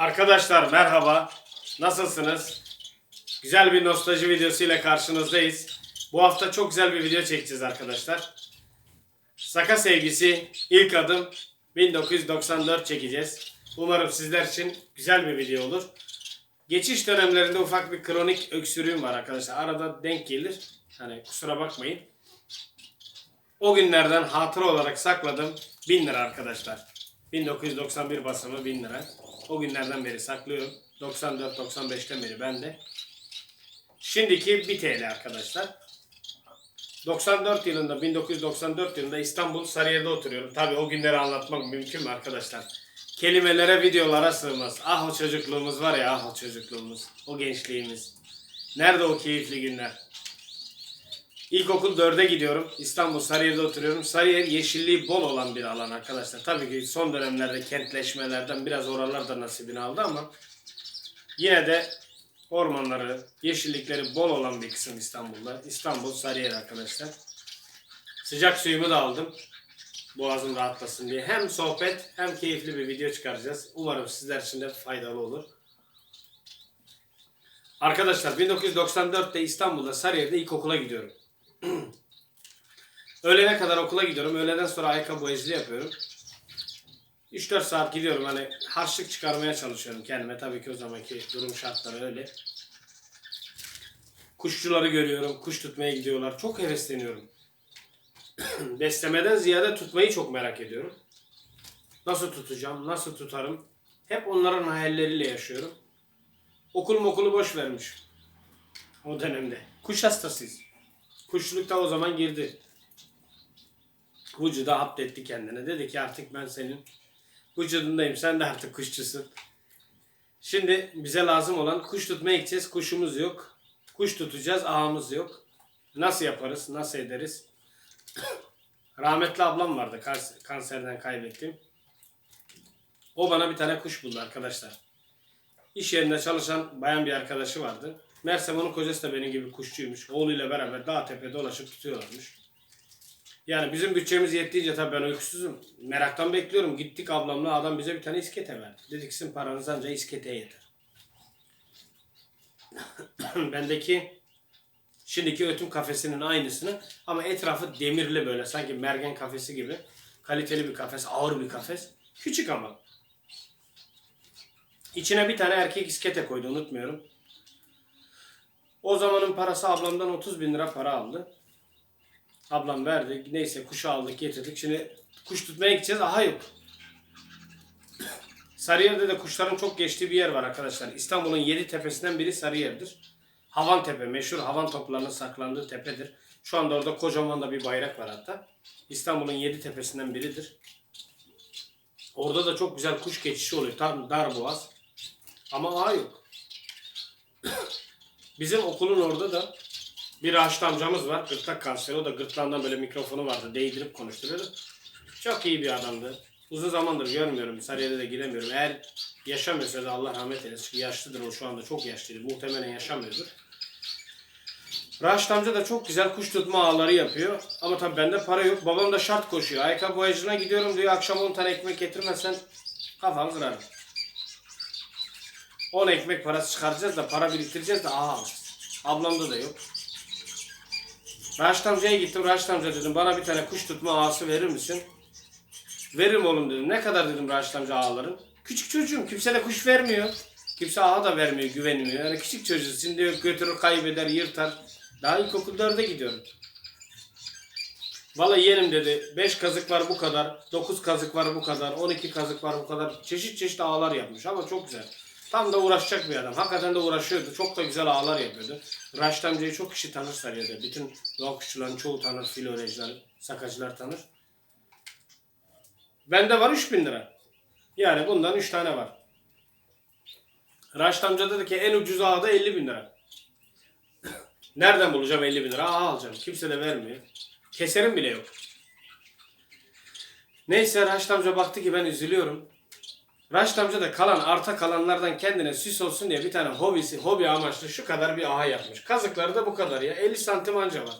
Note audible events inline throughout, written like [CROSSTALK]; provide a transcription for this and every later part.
Arkadaşlar merhaba. Nasılsınız? Güzel bir nostalji videosu ile karşınızdayız. Bu hafta çok güzel bir video çekeceğiz arkadaşlar. Saka sevgisi ilk adım 1994 çekeceğiz. Umarım sizler için güzel bir video olur. Geçiş dönemlerinde ufak bir kronik öksürüğüm var arkadaşlar. Arada denk gelir. Hani kusura bakmayın. O günlerden hatıra olarak sakladım 1000 lira arkadaşlar. 1991 basımı 1000 lira. O günlerden beri saklıyorum. 94-95'ten beri bende. Şimdiki 1 TL arkadaşlar. 94 yılında 1994 yılında İstanbul Sarıyer'de oturuyorum. Tabi o günleri anlatmak mümkün mü arkadaşlar? Kelimelere, videolara sığmaz. Ah o çocukluğumuz var ya ah o çocukluğumuz. O gençliğimiz. Nerede o keyifli günler? İlkokul 4'e gidiyorum. İstanbul Sarıyer'de oturuyorum. Sarıyer yeşilliği bol olan bir alan arkadaşlar. Tabii ki son dönemlerde kentleşmelerden biraz oralar da nasibini aldı ama yine de ormanları, yeşillikleri bol olan bir kısım İstanbul'da. İstanbul Sarıyer arkadaşlar. Sıcak suyumu da aldım. Boğazım rahatlasın diye. Hem sohbet hem keyifli bir video çıkaracağız. Umarım sizler için de faydalı olur. Arkadaşlar 1994'te İstanbul'da Sarıyer'de ilkokula gidiyorum. [CLEARS THROAT] Öğlene kadar okula gidiyorum. Öğleden sonra ayakkabı boyacılığı yapıyorum. 3-4 saat gidiyorum. Hani harçlık çıkarmaya çalışıyorum kendime. Tabii ki o zamanki durum şartları öyle. Kuşçuları görüyorum. Kuş tutmaya gidiyorlar. Çok hevesleniyorum. [CLEARS THROAT] Beslemeden ziyade tutmayı çok merak ediyorum. Nasıl tutacağım? Nasıl tutarım? Hep onların hayalleriyle yaşıyorum. Okul okulu boş vermiş. O dönemde. Kuş hastasıyız. Kuşçuluk da o zaman girdi. Vücuda haptetti kendine. Dedi ki artık ben senin vücudundayım. Sen de artık kuşçusun. Şimdi bize lazım olan kuş tutmaya gideceğiz. Kuşumuz yok. Kuş tutacağız. Ağımız yok. Nasıl yaparız? Nasıl ederiz? [COUGHS] Rahmetli ablam vardı. kans- Kanserden kaybettim. O bana bir tane kuş buldu arkadaşlar. İş yerinde çalışan bayan bir arkadaşı vardı. Meğersem onun kocası da benim gibi kuşçuymuş. Oğluyla beraber dağ tepe dolaşıp tutuyorlarmış. Yani bizim bütçemiz yettiğince tabii ben öksüzüm. Meraktan bekliyorum. Gittik ablamla adam bize bir tane iskete verdi. Dedik sizin paranız ancak isketeye yeter. [COUGHS] Bendeki şimdiki ötüm kafesinin aynısını ama etrafı demirli böyle sanki mergen kafesi gibi. Kaliteli bir kafes, ağır bir kafes. Küçük ama. İçine bir tane erkek iskete koydu unutmuyorum. O zamanın parası ablamdan 30 bin lira para aldı. Ablam verdi. Neyse kuşu aldık getirdik. Şimdi kuş tutmaya gideceğiz. Aha yok. Sarıyer'de de kuşların çok geçtiği bir yer var arkadaşlar. İstanbul'un yedi tepesinden biri Sarıyer'dir. Havan Tepe meşhur havan toplarının saklandığı tepedir. Şu anda orada kocaman da bir bayrak var hatta. İstanbul'un yedi tepesinden biridir. Orada da çok güzel kuş geçişi oluyor. Tam dar boğaz. Ama ağa yok. Bizim okulun orada da bir Raşit amcamız var. Gırtlak kanseri. O da gırtlağından böyle mikrofonu vardı. Değdirip konuşturuyordu. Çok iyi bir adamdı. Uzun zamandır görmüyorum. Sarıyer'de de giremiyorum. Eğer yaşamıyorsa da Allah rahmet eylesin. Çünkü yaşlıdır o şu anda. Çok yaşlıydı. Muhtemelen yaşamıyordur. Raşit amca da çok güzel kuş tutma ağları yapıyor. Ama tabii bende para yok. Babam da şart koşuyor. Ayakkabı boyacına gidiyorum diyor. Akşam 10 tane ekmek getirmezsen kafamı kırarım. 10 ekmek parası çıkaracağız da para biriktireceğiz de aha alacağız. Ablamda da yok. Raşit amcaya gittim. Raşit amca dedim bana bir tane kuş tutma ağası verir misin? Veririm oğlum dedim. Ne kadar dedim Raşit amca ağların? Küçük çocuğum. Kimse de kuş vermiyor. Kimse ağa da vermiyor, güvenmiyor. Yani küçük çocuğuz. Şimdi götürür, kaybeder, yırtar. Daha ilkokul 4'e gidiyorum. Valla yeğenim dedi. 5 kazık var bu kadar. 9 kazık var bu kadar. 12 kazık var bu kadar. Çeşit çeşit ağlar yapmış ama çok güzel. Tam da uğraşacak bir adam. Hakikaten de uğraşıyordu. Çok da güzel ağlar yapıyordu. Raşit amcayı çok kişi tanır Sarıyer'de. Bütün doğa kuşçuların çoğu tanır. Filorejler, sakacılar tanır. Bende var 3000 lira. Yani bundan 3 tane var. Raşit amca dedi ki en ucuz ağa da 50 bin lira. [COUGHS] Nereden bulacağım 50 bin lira? Ağa alacağım. Kimse de vermiyor. Keserim bile yok. Neyse Raşit amca baktı ki ben üzülüyorum. Raşit amca da kalan arta kalanlardan kendine süs olsun diye bir tane hobisi, hobi amaçlı şu kadar bir aha yapmış. Kazıkları da bu kadar ya. 50 santim anca var.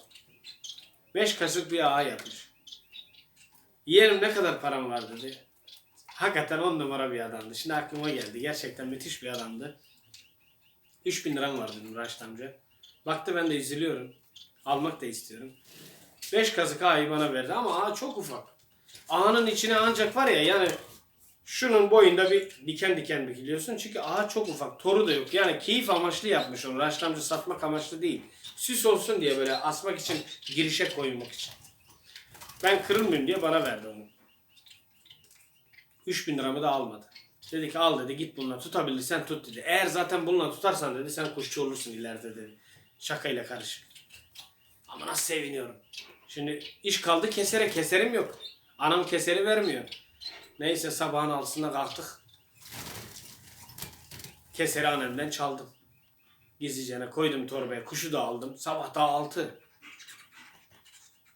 5 kaşık bir aha yapmış. Yeğenim ne kadar param var dedi. Hakikaten on numara bir adamdı. Şimdi aklıma geldi. Gerçekten müthiş bir adamdı. 3000 liram var dedim Raşit amca. Baktı ben de üzülüyorum. Almak da istiyorum. 5 kazık ağayı bana verdi ama ağa çok ufak. Ağanın içine ancak var ya yani şunun boyunda bir diken diken dikiliyorsun. Çünkü ağa çok ufak. Toru da yok. Yani keyif amaçlı yapmış onu. Raşit amca satmak amaçlı değil. Süs olsun diye böyle asmak için girişe koymak için. Ben kırılmayayım diye bana verdi onu. 3000 liramı da almadı. Dedi ki al dedi git bununla tutabilirsen tut dedi. Eğer zaten bununla tutarsan dedi sen kuşçu olursun ileride dedi. Şakayla karışık. Ama nasıl seviniyorum. Şimdi iş kaldı kesere keserim yok. Anam keseri vermiyor. Neyse sabahın altısında kalktık. Keseri annemden çaldım. Gizlicene koydum torbaya. Kuşu da aldım. Sabah daha altı.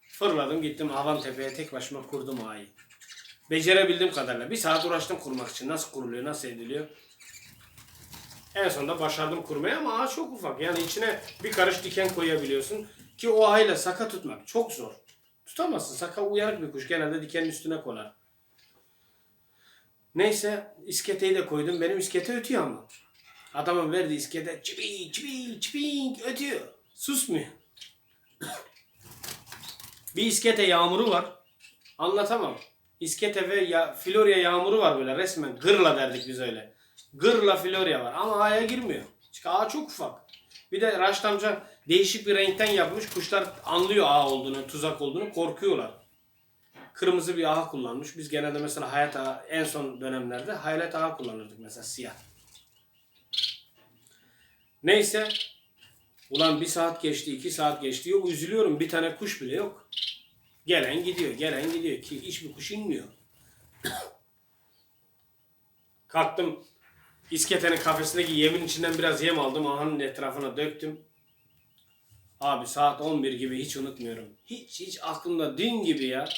Fırladım gittim Havantepe'ye tek başıma kurdum ağayı. Becerebildiğim kadarıyla. Bir saat uğraştım kurmak için. Nasıl kuruluyor, nasıl ediliyor. En sonunda başardım kurmayı ama ağaç çok ufak. Yani içine bir karış diken koyabiliyorsun. Ki o ağayla saka tutmak çok zor. Tutamazsın. Saka uyanık bir kuş. Genelde dikenin üstüne konar. Neyse isketeyi de koydum. Benim iskete ötüyor ama. Adamın verdiği iskete çiping çiping çiping ötüyor. Susmuyor. bir iskete yağmuru var. Anlatamam. İskete ve ya, Florya yağmuru var böyle resmen. Gırla derdik biz öyle. Gırla Florya var ama ağaya girmiyor. Çünkü ağ çok ufak. Bir de Raşit amca değişik bir renkten yapmış. Kuşlar anlıyor ağ olduğunu, tuzak olduğunu korkuyorlar. Kırmızı bir ağ kullanmış. Biz genelde mesela hayat ağı en son dönemlerde hayat ağı kullanırdık mesela siyah. Neyse. Ulan bir saat geçti, iki saat geçti. Yok üzülüyorum bir tane kuş bile yok. Gelen gidiyor, gelen gidiyor ki hiçbir kuş inmiyor. [COUGHS] Kalktım isketenin kafesindeki yemin içinden biraz yem aldım. Ahanın etrafına döktüm. Abi saat 11 gibi hiç unutmuyorum. Hiç hiç aklımda dün gibi ya.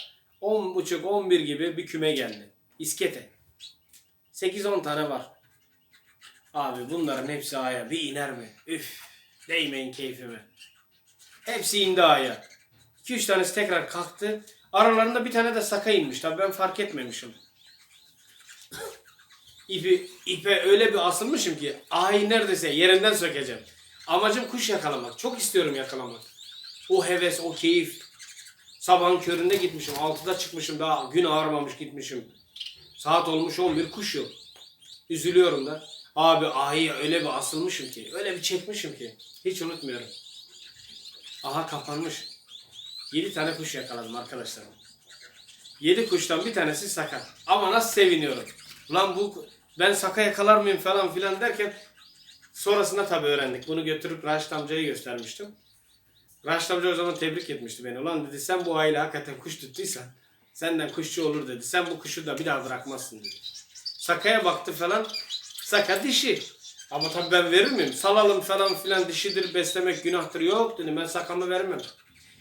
10.30 11 gibi bir küme geldi. İskete. 8-10 tane var. Abi bunların hepsi aya bir iner mi? Üf. Değmeyin keyfime. Hepsi indi aya. 2-3 tanesi tekrar kalktı. Aralarında bir tane de saka inmiş. Tabii ben fark etmemişim. İpi, ipe öyle bir asılmışım ki ay neredeyse yerinden sökeceğim. Amacım kuş yakalamak. Çok istiyorum yakalamak. O heves, o keyif. Sabahın köründe gitmişim. 6'da çıkmışım. Daha gün ağarmamış gitmişim. Saat olmuş 11 kuş yok. Üzülüyorum da. Abi ayı öyle bir asılmışım ki. Öyle bir çekmişim ki. Hiç unutmuyorum. Aha kapanmış. 7 tane kuş yakaladım arkadaşlar. 7 kuştan bir tanesi saka. Ama nasıl seviniyorum. Lan bu ben saka yakalar mıyım falan filan derken sonrasında tabii öğrendik. Bunu götürüp Raşit amcaya göstermiştim. Raşit amca o zaman tebrik etmişti beni. Ulan dedi sen bu aile hakikaten kuş tuttuysan senden kuşçu olur dedi. Sen bu kuşu da bir daha bırakmazsın dedi. Sakaya baktı falan. Saka dişi. Ama tabii ben verir miyim? Salalım falan filan dişidir beslemek günahtır. Yok dedim ben sakamı vermem.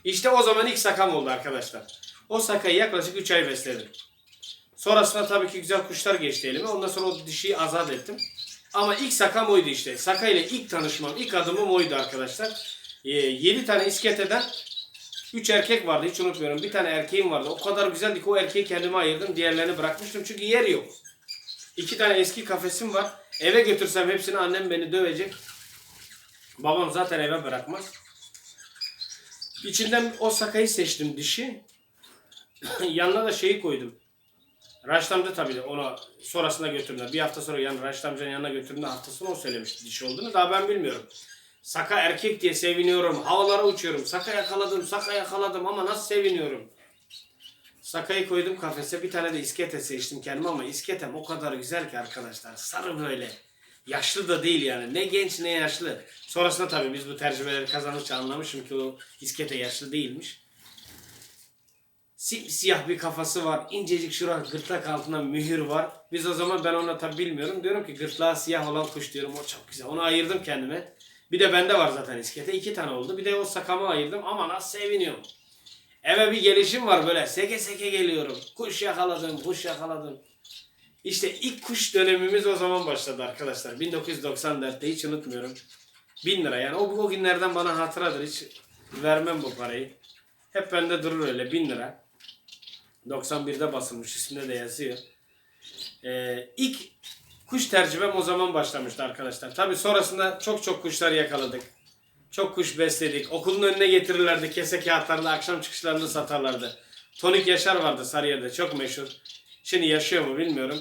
İşte o zaman ilk sakam oldu arkadaşlar. O sakayı yaklaşık 3 ay besledim. Sonrasında tabii ki güzel kuşlar geçti elime. Ondan sonra o dişiyi azat ettim. Ama ilk sakam oydu işte. Saka ile ilk tanışmam, ilk adımım oydu arkadaşlar. 7 tane isketeden 3 erkek vardı hiç unutmuyorum. Bir tane erkeğim vardı. O kadar güzeldi ki o erkeği kendime ayırdım. Diğerlerini bırakmıştım çünkü yer yok. İki tane eski kafesim var. Eve götürsem hepsini annem beni dövecek. Babam zaten eve bırakmaz. İçinden o sakayı seçtim dişi. [COUGHS] Yanına da şeyi koydum. Raşit amca tabii de ona sonrasında götürdüler. Bir hafta sonra yani Raşit amcanın yanına götürdüğünde haftasını o söylemişti dişi olduğunu. Daha ben bilmiyorum. Saka erkek diye seviniyorum. Havalara uçuyorum. Saka yakaladım, saka yakaladım ama nasıl seviniyorum. Sakayı koydum kafese. Bir tane de iskete seçtim kendime ama isketem o kadar güzel ki arkadaşlar. Sarı böyle. Yaşlı da değil yani. Ne genç ne yaşlı. Sonrasında tabii biz bu tecrübeleri kazandıkça anlamışım ki o iskete yaşlı değilmiş. Siyah bir kafası var. İncecik şura gırtlak altında mühür var. Biz o zaman ben ona tabi bilmiyorum. Diyorum ki gırtlağı siyah olan kuş diyorum. O çok güzel. Onu ayırdım kendime. Bir de bende var zaten iskete. iki tane oldu. Bir de o sakamı ayırdım. Ama nasıl seviniyorum. Eve bir gelişim var böyle. Seke seke geliyorum. Kuş yakaladım, kuş yakaladım. İşte ilk kuş dönemimiz o zaman başladı arkadaşlar. 1994'te hiç unutmuyorum. 1000 lira yani o, o günlerden bana hatıradır. Hiç vermem bu parayı. Hep bende durur öyle 1000 lira. 91'de basılmış üstünde de yazıyor. Ee, ilk kuş tercümem o zaman başlamıştı arkadaşlar. Tabi sonrasında çok çok kuşlar yakaladık. Çok kuş besledik. Okulun önüne getirirlerdi. Kese kağıtlarla akşam çıkışlarını satarlardı. Tonik Yaşar vardı Sarıyer'de çok meşhur. Şimdi yaşıyor mu bilmiyorum.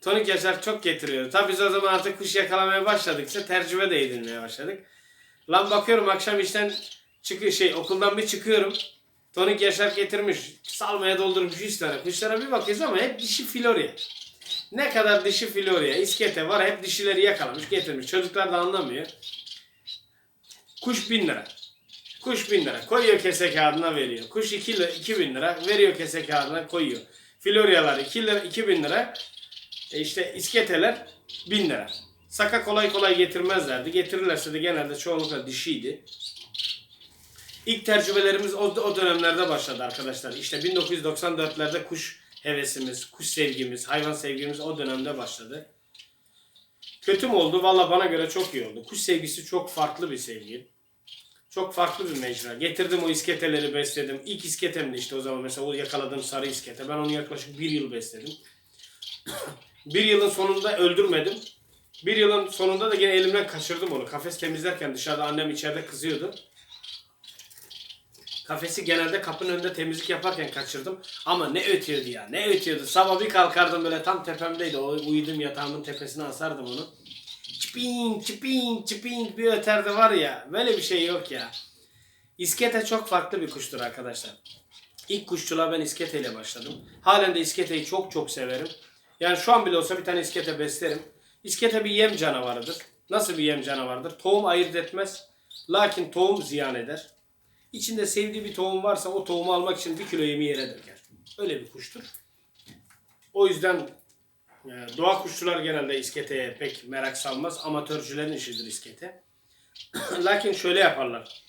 Tonik Yaşar çok getiriyor. Tabi biz o zaman artık kuş yakalamaya başladıkça tercüme de edilmeye başladık. Lan bakıyorum akşam işten çıkıyor şey okuldan bir çıkıyorum. Tonik Yaşar getirmiş. Salmaya doldurmuş 100 tane. Kuşlara bir bakıyoruz ama hep dişi filorya. Ne kadar dişi filorya, iskete var hep dişileri yakalamış getirmiş. Çocuklar da anlamıyor. Kuş 1000 lira. Kuş 1000 lira. Koyuyor kese kağıdına veriyor. Kuş 2 lira, 2000 lira veriyor kese kağıdına koyuyor. Filoryalar 2 lira, 2000 lira. E işte isketeler 1000 lira. Saka kolay kolay getirmezlerdi. Getirirlerse de genelde çoğunlukla dişiydi. İlk tercümelerimiz o, o dönemlerde başladı arkadaşlar. İşte 1994'lerde kuş hevesimiz, kuş sevgimiz, hayvan sevgimiz o dönemde başladı. Kötü mü oldu? Valla bana göre çok iyi oldu. Kuş sevgisi çok farklı bir sevgi. Çok farklı bir mecra. Getirdim o isketeleri besledim. İlk isketemdi işte o zaman mesela o yakaladığım sarı iskete. Ben onu yaklaşık bir yıl besledim. [CLEARS THROAT] bir yılın sonunda öldürmedim. Bir yılın sonunda da yine elimden kaçırdım onu. Kafes temizlerken dışarıda annem içeride kızıyordu. Kafesi genelde kapının önünde temizlik yaparken kaçırdım. Ama ne ötüyordu ya ne ötüyordu. Sabah bir kalkardım böyle tam tepemdeydi. O uyudum yatağımın tepesine asardım onu. Çiping çiping çiping bir öterdi var ya. Böyle bir şey yok ya. İskete çok farklı bir kuştur arkadaşlar. İlk kuşçuluğa ben isketeyle başladım. Halen de isketeyi çok çok severim. Yani şu an bile olsa bir tane iskete beslerim. İskete bir yem canavarıdır. Nasıl bir yem canavarıdır? Tohum ayırt etmez. Lakin tohum ziyan eder. İçinde sevdiği bir tohum varsa o tohumu almak için bir kilo yemi yere döker. Öyle bir kuştur. O yüzden e, doğa kuşçular genelde isketeye pek merak salmaz. Amatörcülerin işidir iskete. [CLEARS THROAT] Lakin şöyle yaparlar.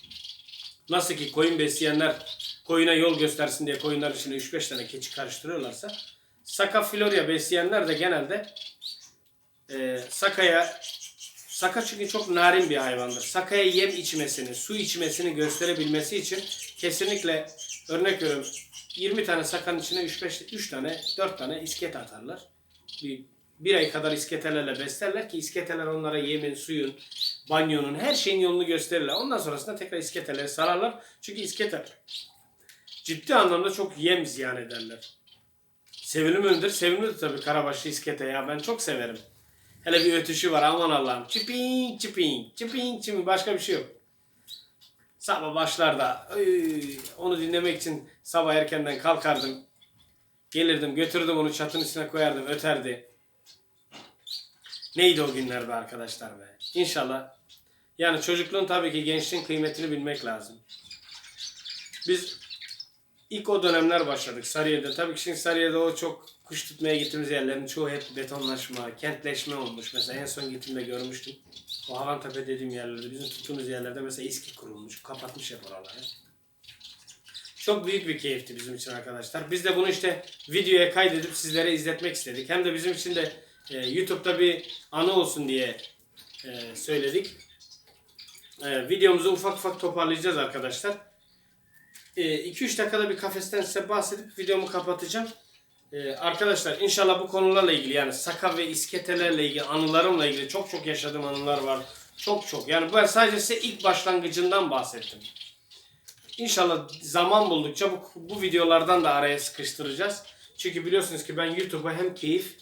Nasıl ki koyun besleyenler koyuna yol göstersin diye koyunlar içine 3-5 tane keçi karıştırıyorlarsa Saka Florya besleyenler de genelde e, Saka'ya Saka çünkü çok narin bir hayvandır. Sakaya yem içmesini, su içmesini gösterebilmesi için kesinlikle örnek veriyorum 20 tane sakanın içine 3-5 3 tane 4 tane isket atarlar. Bir, bir ay kadar isketelerle beslerler ki isketeler onlara yemin, suyun, banyonun her şeyin yolunu gösterirler. Ondan sonrasında tekrar isketeleri sararlar. Çünkü isketeler ciddi anlamda çok yem ziyan ederler. Sevimlidir. Sevimlidir tabii karabaşlı iskete ya. Ben çok severim. Hele bir ötüşü var aman Allah'ım. Çiping çiping çiping çiping başka bir şey yok. Sabah başlarda "Ay", onu dinlemek için sabah erkenden kalkardım. Gelirdim götürdüm onu çatının üstüne koyardım öterdi. Neydi o günler be arkadaşlar be. İnşallah. Yani çocukluğun tabii ki gençliğin kıymetini bilmek lazım. Biz ilk o dönemler başladık Sarıyer'de. Tabii ki şimdi Sarıyer'de o çok kuş tutmaya gittiğimiz yerlerin çoğu hep betonlaşma, kentleşme olmuş. Mesela en son gittiğimde görmüştüm. O Havantepe dediğim yerlerde, bizim tuttuğumuz yerlerde mesela İSKİ kurulmuş, kapatmış hep oraları. Çok büyük bir keyifti bizim için arkadaşlar. Biz de bunu işte videoya kaydedip sizlere izletmek istedik. Hem de bizim için de e, YouTube'da bir anı olsun diye e, söyledik. E, videomuzu ufak ufak toparlayacağız arkadaşlar. 2-3 dakikada bir kafesten size bahsedip videomu kapatacağım. Ee, arkadaşlar inşallah bu konularla ilgili yani saka ve isketelerle ilgili anılarımla ilgili çok çok yaşadığım anılar var. Çok çok. Yani ben sadece size ilk başlangıcından bahsettim. İnşallah zaman buldukça bu, bu videolardan da araya sıkıştıracağız. Çünkü biliyorsunuz ki ben YouTube'a hem keyif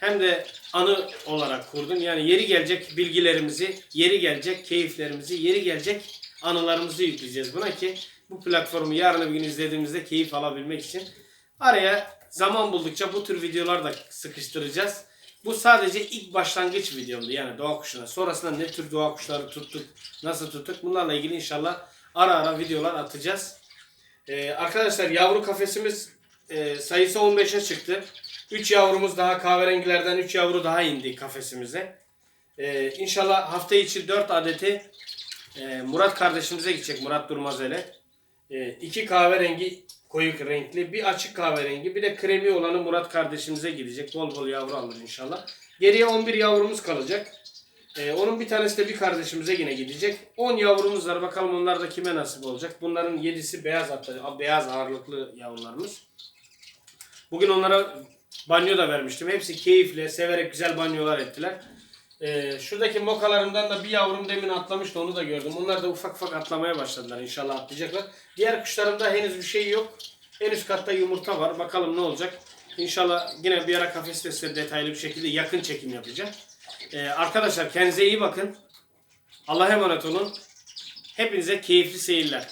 hem de anı olarak kurdum. Yani yeri gelecek bilgilerimizi, yeri gelecek keyiflerimizi, yeri gelecek anılarımızı yükleyeceğiz buna ki bu platformu yarın bir gün izlediğimizde keyif alabilmek için araya zaman buldukça bu tür videolar da sıkıştıracağız. Bu sadece ilk başlangıç videomdu yani doğa kuşuna. Sonrasında ne tür doğa kuşları tuttuk, nasıl tuttuk bunlarla ilgili inşallah ara ara videolar atacağız. Ee, arkadaşlar yavru kafesimiz e, sayısı 15'e çıktı. 3 yavrumuz daha kahverengilerden 3 yavru daha indi kafesimize. Ee, inşallah hafta içi 4 adeti ee, Murat kardeşimize gidecek Murat Durmazel'e. Ee, iki kahverengi koyu renkli, bir açık kahverengi, bir de kremi olanı Murat kardeşimize gidecek. Bol bol yavru alır inşallah. Geriye 11 yavrumuz kalacak. Ee, onun bir tanesi de bir kardeşimize yine gidecek. 10 yavrumuz var. Bakalım onlar da kime nasip olacak. Bunların 7'si beyaz hatta beyaz ağırlıklı yavrularımız. Bugün onlara Banyo da vermiştim. Hepsi keyifle, severek güzel banyolar ettiler. Ee, şuradaki mokalarımdan da bir yavrum demin atlamıştı onu da gördüm. Onlar da ufak ufak atlamaya başladılar. İnşallah atlayacaklar. Diğer kuşlarımda henüz bir şey yok. En üst katta yumurta var. Bakalım ne olacak. İnşallah yine bir ara kafeste size detaylı bir şekilde yakın çekim yapacağım. Ee, arkadaşlar kendinize iyi bakın. Allah'a emanet olun. Hepinize keyifli seyirler.